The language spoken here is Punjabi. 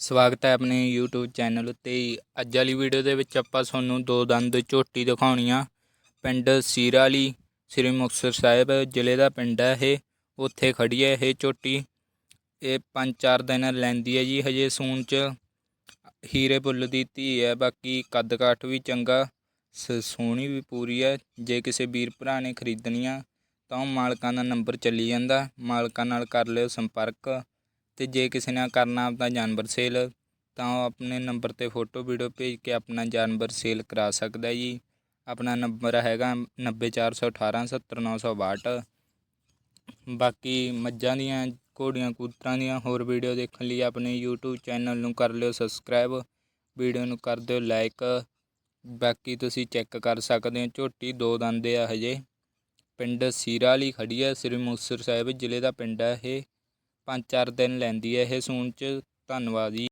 ਸਵਾਗਤ ਹੈ ਆਪਣੇ YouTube ਚੈਨਲ ਉੱਤੇ ਅੱਜ ਵਾਲੀ ਵੀਡੀਓ ਦੇ ਵਿੱਚ ਆਪਾਂ ਤੁਹਾਨੂੰ ਦੋ ਦੰਦ ਝੋਟੀ ਦਿਖਾਉਣੀ ਆ। ਪਿੰਡ ਸੀਰਾ ਵਾਲੀ ਸ੍ਰੀ ਮੁਕਤਸਰ ਸਾਹਿਬ ਜ਼ਿਲ੍ਹੇ ਦਾ ਪਿੰਡ ਹੈ ਇਹ। ਉੱਥੇ ਖੜੀ ਹੈ ਇਹ ਝੋਟੀ। ਇਹ ਪੰਜ ਚਾਰ ਦਿਨ ਲੈਂਦੀ ਹੈ ਜੀ, ਹਜੇ ਸੂਣ ਚ ਹੀਰੇ ਬੁੱਲ ਦੀ ਧੀ ਹੈ, ਬਾਕੀ ਕੱਦ ਕਾਠ ਵੀ ਚੰਗਾ, ਸ- ਸੋਹਣੀ ਵੀ ਪੂਰੀ ਹੈ। ਜੇ ਕਿਸੇ ਵੀਰ ਭਰਾ ਨੇ ਖਰੀਦਣੀ ਆ, ਤਾਂ ਉਹ ਮਾਲਕਾਂ ਦਾ ਨੰਬਰ ਚੱਲੀ ਜਾਂਦਾ। ਮਾਲਕਾਂ ਨਾਲ ਕਰ ਲਿਓ ਸੰਪਰਕ। ਅਤੇ ਜੇ ਕਿਸੇ ਨੇ ਕਰਨਾ ਆਪਦਾ ਜਾਨਵਰ ਸੇਲ, ਤਾਂ ਉਹ ਆਪਣੇ ਨੰਬਰ ਤੇ ਫੋਟੋ ਵੀਡੀਓ ਭੇਜ ਕੇ ਆਪਣਾ ਜਾਨਵਰ ਸੇਲ ਕਰਾ ਸਕਦਾ ਜੀ। ਆਪਣਾ ਨੰਬਰ ਹੈਗਾ 9041870962 ਬਾਕੀ ਮੱਝਾਂ ਦੀਆਂ, ਘੋੜੀਆਂ ਕੂਤਰਾਂ ਦੀਆਂ ਹੋਰ ਵੀਡੀਓ ਦੇਖਣ ਲਈ ਆਪਣੇ YouTube ਚੈਨਲ ਨੂੰ ਕਰ ਲਿਓ ਸਬਸਕ੍ਰਾਈਬ। ਵੀਡੀਓ ਨੂੰ ਕਰ ਦਿਓ ਲਾਈਕ। ਬਾਕੀ ਤੁਸੀਂ ਚੈੱਕ ਕਰ ਸਕਦੇ ਹੋ, ਝੋਟੀ ਦੋ ਦੰਦੇ ਆ ਹਜੇ। ਪਿੰਡ ਸੀਰਾ ਵਾਲੀ ਖੜੀ ਹੈ ਸ੍ਰੀ ਮੁਕਤਸਰ ਸਾਹਿਬ ਜ਼ਿਲ੍ਹੇ ਦਾ ਪਿੰਡ ਹੈ ਇਹ। ਪੰਜ ਚਾਰ ਦਿਨ ਲੈਂਦੀ ਹੈ। ਇਹ ਸੂਣ ਚ ਧੰਨਵਾਦ ਜੀ।